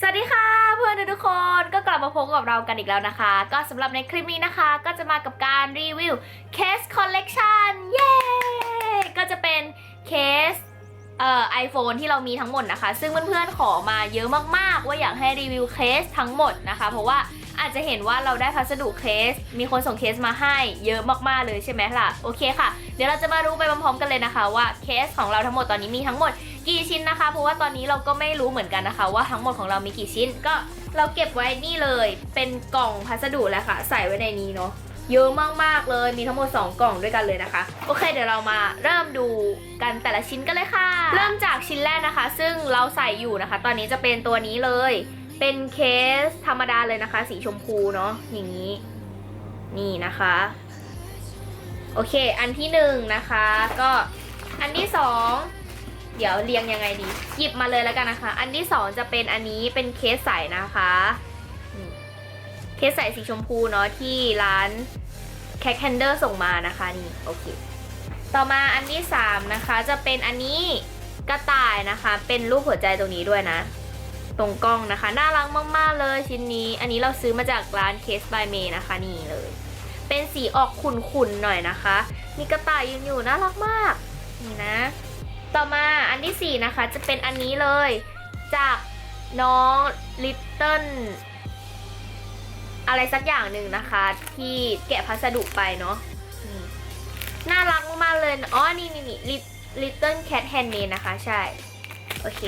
สวัสดีค่ะเพื่อนทุกคนก็กลับมาพบกับเรากันอีกแล้วนะคะ ก็สำหรับในคลิปนี้นะคะ ก็จะมากับการรีวิวเคสคอลเลกชันเย้ก็จะเป็นเคสเอ่อไอโฟนที่เรามีทั้งหมดนะคะ ซึ่งเพื่อนๆขอมาเยอะมากๆ ว่าอยากให้รีวิวเคสทั้งหมดนะคะ เพราะว่า อาจจะเห็นว่าเราได้พัสดุเคส มีคนส่งเคสมาให้เยอะมากๆเลยใช่ไหมล่ะ โอเคค่ะ เดี๋ยวเราจะมารู้ไปพร้อมๆกันเลยนะคะ ว่าเคสของเราทั้งหมดตอนนี้มีทั้งหมดกี่ชิ้นนะคะ เพราะว่าตอนนี้เราก็ไม่รู้เหมือนกันนะคะ ว่าทั้งหมดของเรามีกี่ชิ้น ก็เราเก็บไว้นี่เลย เป็นกล่องพัสดุแหละค่ะ ใส่ไว้ในนี้เนาะเยอะมากๆเลย มีทั้งหมด 2 กล่องด้วยกันเลยนะคะ โอเค เดี๋ยวเรามาเริ่มดูกันแต่ละชิ้นกันเลยค่ะ เริ่มจากชิ้นแรกนะคะ ซึ่งเราใส่อยู่นะคะ ตอนนี้จะเป็นตัวนี้เลย เป็นเคสธรรมดาเลยนะคะ สีชมพูเนาะอย่างนี้ นี่นะคะ โอเค อันที่หนึ่งนะคะ ก็อันที่สองเดี๋ยวเรียงยังไงดี หยิบมาเลยแล้วกันนะคะ อันที่สองจะเป็นอันนี้เป็นเคสใสนะคะเคสใสสีชมพูเนาะที่ร้านแคคแคนเดอร์ส่งมานะคะนี่โอเค ต่อมาอันที่สามนะคะจะเป็นอันนี้กระต่ายนะคะ เป็นรูปหัวใจตรงนี้ด้วยนะ ตรงกล้องนะคะ น่ารักมาก ๆ เลยชิ้นนี้ อันนี้เราซื้อมาจากร้านเคส by May นะคะนี่เลย เป็นสีออกขุ่นๆหน่อยนะคะ มีกระต่ายยืนอยู่น่ารักมากนี่นะ ต่อมาอันที่ 4 นะคะ จะเป็นอันนี้เลย จากน้องลิตเติ้ลอะไรสักอย่างหนึ่งนะคะ ที่แกะพัสดุไปเนาะน่ารักมากๆเลย อ๋อ นี่นี่นี่ลิตเติ้ลแคทแฮนด์เมนะคะ ใช่ โอเค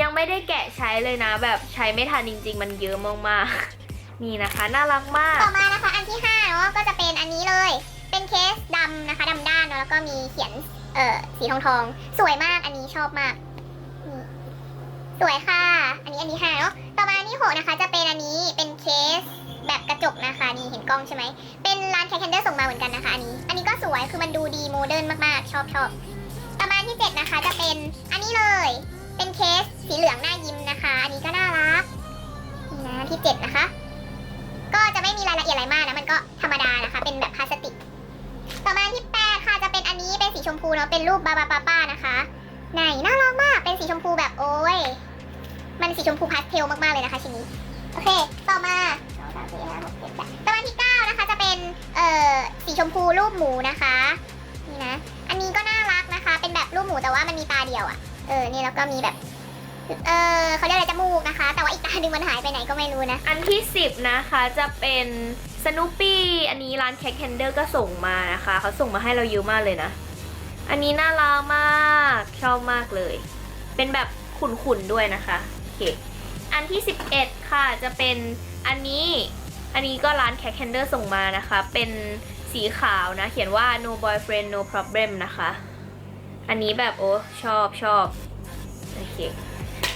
ยังไม่ได้แกะใช้เลยนะ แบบใช้ไม่ทันจริง ๆ มันเยอะมากๆนี่นะคะ น่ารักมาก ต่อมานะคะอันที่5เนาะก็จะเป็นอันนี้เลย เป็นเคสดำนะคะดำด้านเนาะแล้วก็มีเขียนเอ่อสีทองทองๆสวยมากอันนี้ชอบมากสวยค่ะ อันนี้อันที่5เนาะต่อมาอันที่6นะคะ จะเป็นอันนี้เป็นเคสแบบกระจกนะคะนี่เห็นกล้องใช่ไหมเป็นร้านแคคแคนเดอร์ส่งมาเหมือนกันนะคะอันนี้ อันนี้ก็สวยคือมันดูดีโมเดิร์นมากๆ ชอบชอบต่อมาอันที่7นะคะ จะเป็นอันนี้เลย สสีเหลืองหน้ายิ้มนะคะ อันนี้ก็น่ารักนี่นะที่เจ็ดนะคะ ก็จะไม่มีรายละเอียดอะไรมากนะ มันก็ธรรมดานะคะ เป็นแบบพลาสติก ต่อมาที่แปดค่ะ จะเป็นอันนี้เป็นสีชมพูเนาะ เป็นรูปบาบาปาป้านะคะ ไหนน่ารักมาก เป็นสีชมพูแบบโอ้ย มันสีชมพูพาสเทลมากๆเลยนะคะชิ้นนี้ โอเค ต่อมาสองสามาหกเจ็ดแปดต่อมาที่เก้านะคะ จะเป็นเอ่อสีชมพูรูปหมูนะคะ นี่นะ อันนี้ก็น่ารักนะคะ เป็นแบบรูปหมูแต่ว่ามันมีตาเดียวอะเออ นี่แล้วก็มีแบบ เออเขาเรียกอะไรจมูกนะคะ แต่ว่าอีกตาหนึ่งมันหายไปไหนก็ไม่รู้นะ อันที่ 10 นะคะจะเป็นสนุปปี้อันนี้ร้านแคคแคนเดอร์ก็ส่งมานะคะเขาส่งมาให้เราเยอะมากเลยนะ อันนี้น่ารักมากชอบมากเลย เป็นแบบขุ่นๆด้วยนะคะโอเคอันที่ 11 ค่ะจะเป็นอันนี้อันนี้ก็ร้านแคคแคนเดอร์ส่งมานะคะ เป็นสีขาวนะ เขียนว่า no boyfriend no problem นะคะ อันนี้แบบโอ้ชอบชอบโอเค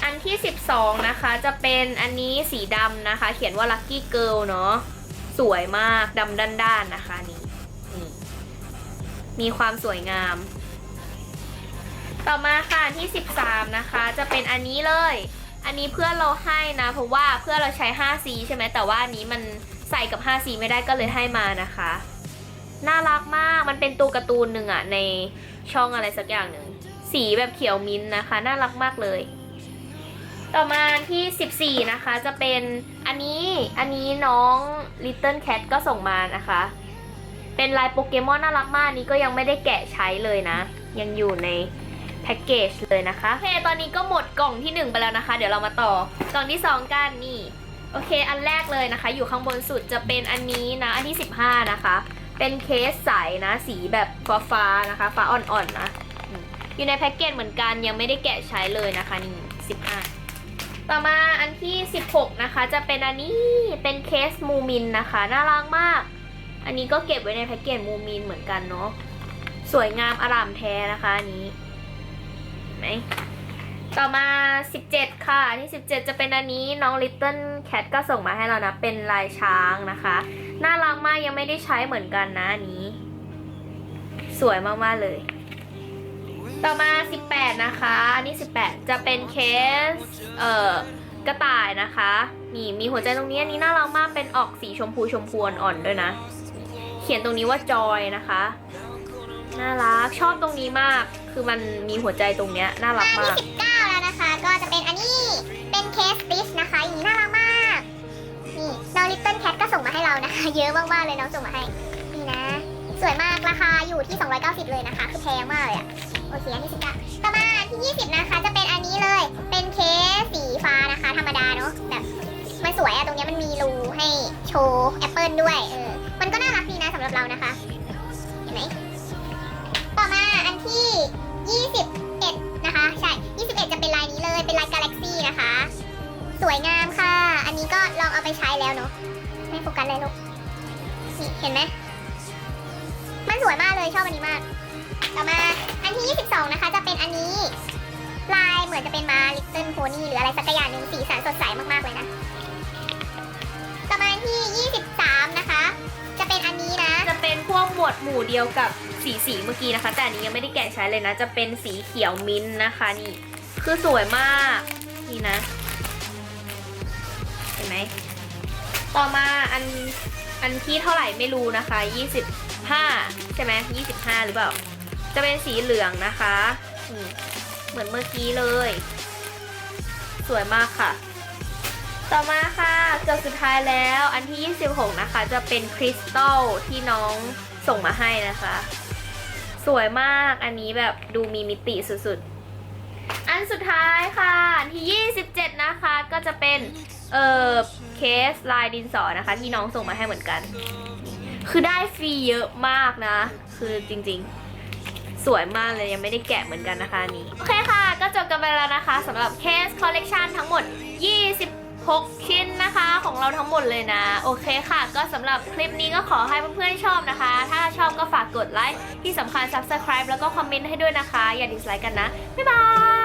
อันที่ 12 นะคะ จะเป็นอันนี้สีดำนะคะ เขียนว่า Lucky Girl เนาะสวยมากดำด้านๆนะคะนี่นี่มีความสวยงาม ต่อมาค่ะอันที่ 13 นะคะ จะเป็นอันนี้เลย อันนี้เพื่อนเราให้นะเพราะว่าเพื่อนเราใช้ 5C ใช่ไหมแต่ว่าอันนี้มันใส่กับ 5C ไม่ได้ก็เลยให้มานะคะ น่ารักมากมันเป็นตัวการ์ตูนหนึ่งอะในช่องอะไรสักอย่างหนึ่งสีแบบเขียวมิ้นท์นะคะ น่ารักมากเลย ต่อมาที่ 14 นะคะ จะเป็นอันนี้อันนี้น้อง Little Cat ก็ส่งมานะคะ เป็นลายโปเกมอนน่ารักมากนี้ก็ยังไม่ได้แกะใช้เลยนะ ยังอยู่ในแพ็กเกจเลยนะคะโอเคตอนนี้ก็หมดกล่องที่ 1 ไปแล้วนะคะ เดี๋ยวเรามาต่อกล่องที่ 2 กันนี่โอเค อันแรกเลยนะคะ อยู่ข้างบนสุดจะเป็นอันนี้นะ อันที่ 15 นะคะ เป็นเคสใสนะ สีแบบฟ้าฟ้านะคะ ฟ้าอ่อนๆนะอืมอยู่ในแพ็กเกจเหมือนกัน ยังไม่ได้แกะใช้เลยนะคะ นี่ 15 ต่อมาอันที่ 16 นะคะ จะเป็นอันนี้เป็นเคสมูมินนะคะ น่ารักมาก อันนี้ก็เก็บไว้ในแพ็กเกจมูมินเหมือนกันเนาะสวยงามอร่ามแท้นะคะอันนี้ไหมต่อมา 17 ค่ะอันที่ 17 จะเป็นอันนี้น้อง Little Cat ก็ส่งมาให้เรานะ เป็นลายช้างนะคะ น่ารักมากยังไม่ได้ใช้เหมือนกันนะอันนี้ สวยมาก ๆ เลย ต่อมา 18 นะคะนี่ 18 จะเป็นเคสเอ่อกระต่ายนะคะ นี่มีหัวใจตรงนี้อันนี้น่ารักมากเป็นออกสีชมพูชมพูอ่อนๆด้วยนะ เขียนตรงนี้ว่าจอยนะคะ น่ารักชอบตรงนี้มากคือมันมีหัวใจตรงเนี้ยน่ารักมากมา29แล้วนะคะ ก็จะเป็นอันนี้เป็นเคสติชนะคะอย่นี้น่ารักมากนี่น้องลิตเติ้ลแคทก็ส่งมาให้เรานะคะ เยอะมากๆเลยน้องส่งมาให้นี่นะ สวยมากราคาอยู่ที่ 290 เลยนะคะ คือแพงมากเลยอะ โอเคอันที่สิบเก้าต่อมาที่ 20 นะคะ จะเป็นอันนี้เลย เป็นเคสสีฟ้านะคะ ธรรมดาเนาะแบบมันสวยอะตรงเนี้ยมันมีรูให้โชว์แอปเปิลด้วยเออมันก็น่ารักดีนะสำหรับเรานะคะ เห็นไหมต่อมาอันที่ 21 นะคะ ใช่ 21 จะเป็นลายนี้เลยเป็นลายกาแล็กซี่นะคะ สวยงามค่ะ อันนี้ก็ลองเอาไปใช้แล้วเนาะไม่โฟกัสเลยลูกนี่เห็นไหมมันสวยมากเลยชอบอันนี้มาก ต่อมา ที่ 22 นะคะ จะเป็นอันนี้ ลายเหมือนจะเป็นมา Little Pony หรืออะไรสักอย่างหนึ่งสีสันสดใสมากๆเลยนะต่อมาอันที่ 23 นะคะ จะเป็นอันนี้นะ จะเป็นพวกหมวดหมู่เดียวกับสีสีเมื่อกี้นะคะ แต่อันนี้ยังไม่ได้แกะใช้เลยนะ จะเป็นสีเขียวมิ้นท์นะคะนี่ คือสวยมากนี่นะ เห็นไหมต่อมาอันอันที่เท่าไหร่ไม่รู้นะคะ 25 ใช่ไหม25 หรือเปล่า จะเป็นสีเหลืองนะคะเหมือนเมื่อกี้เลย สวยมากค่ะ ต่อมาค่ะเกือบสุดท้ายแล้วอันที่ 26 นะคะ จะเป็นคริสตัลที่น้องส่งมาให้นะคะ สวยมากอันนี้แบบดูมีมิติสุดๆ อันสุดท้ายค่ะ อันที่ 27 นะคะก็จะเป็นเอ่อเคสลายดินสอนะคะ ที่น้องส่งมาให้เหมือนกัน คือได้ฟรีเยอะมากนะ คือจริงๆ สวยมากเลยยังไม่ได้แกะเหมือนกันนะคะนนี้ โอเคค่ะ ก็จบกันไปแล้วนะคะสำหรับเคสคอลเลกชันทั้งหมด 26 ชิ้นนะคะของเราทั้งหมดเลยนะ โอเคค่ะ ก็สำหรับคลิปนี้ก็ขอให้เพื่อนๆชอบนะคะ ถ้าชอบก็ฝากกดไลค์ที่สำคัญ subscribe แล้วก็คอมเมนต์ให้ด้วยนะคะ อย่าดิสไลค์กันนะ บ๊ายบาย